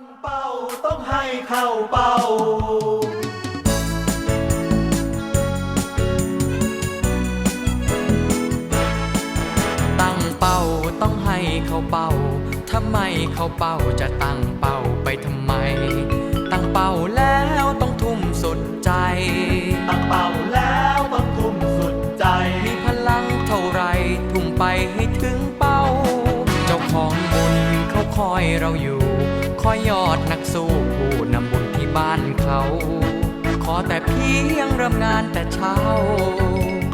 ตั้งเป้าต้องให้เข้าเป้า ตั้งเป้าต้องให้เขาเป้าถ้าไม่เขาเป้าจะตั้งเป้าไปทำไม ตั้งเป้าแล้วต้องทุ่มสุด คอยยอดนักสู้ผู้นำบุญที่บ้านเขา ขอแต่เพียงเริ่มงานแต่เช้า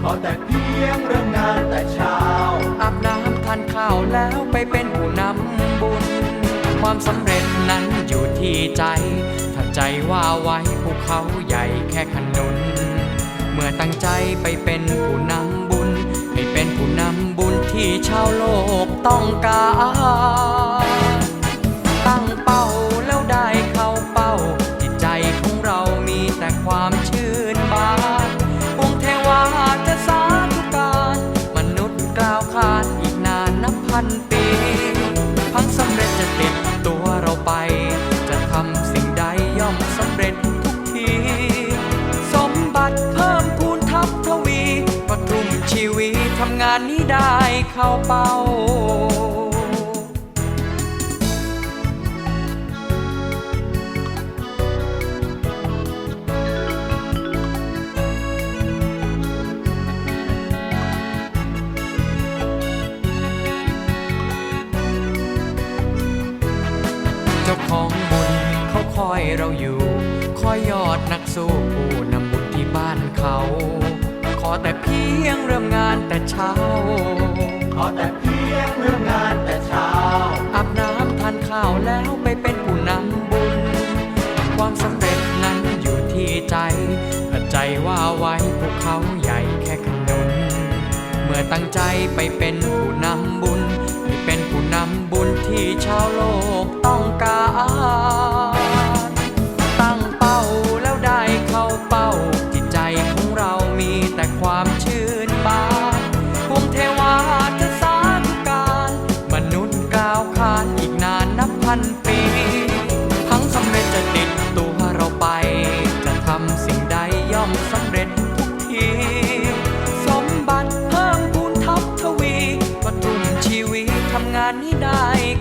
ขอแต่เพียงเริ่มงานแต่เช้า อาบน้ำทานข้าวแล้วไปเป็นผู้นำบุญ ความสำเร็จนั้นอยู่ที่ใจ ถ้าใจว่าไว้ภูเขาใหญ่แค่ขนุน เมื่อตั้งใจไปเป็นผู้นำบุญ ให้เป็นผู้นำบุญที่ชาวโลกต้องการ ปีพังสำเร็จจะติดตัวเราไป จะทำสิ่งใดย่อมสำเร็จทุกที สมบัติเพิ่มพูนทับทวีก็ทุ่มชีวิตทำงานนี้ได้เข้าเป้า เจ้าของบุญเขาคอยเราอยู่ คอยยอดนักสู้ผู้นำบุญที่บ้านเขา ขอแต่เพียงเริ่มงานแต่เช้า ขอแต่เพียงเริ่มงานแต่เช้า อาบน้ำทานข้าวแล้วไปเป็นผู้นำบุญ ความสำเร็จนั้นอยู่ที่ใจถ้าใจว่าไว้ภูเขาใหญ่แค่ขนุน เมื่อตั้งใจไปเป็นผู้นำบุญให้เป็ นำบุญที่ชาวโลกต้องการ ตั้งเป้าแล้วได้เข้าเป้า จิตใจของเรามีแต่ความชื่นบานพวงเทวาจะสาธุการ มนุษย์กล่าวขานอีกนานนับพันปี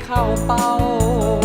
เข้าเป้า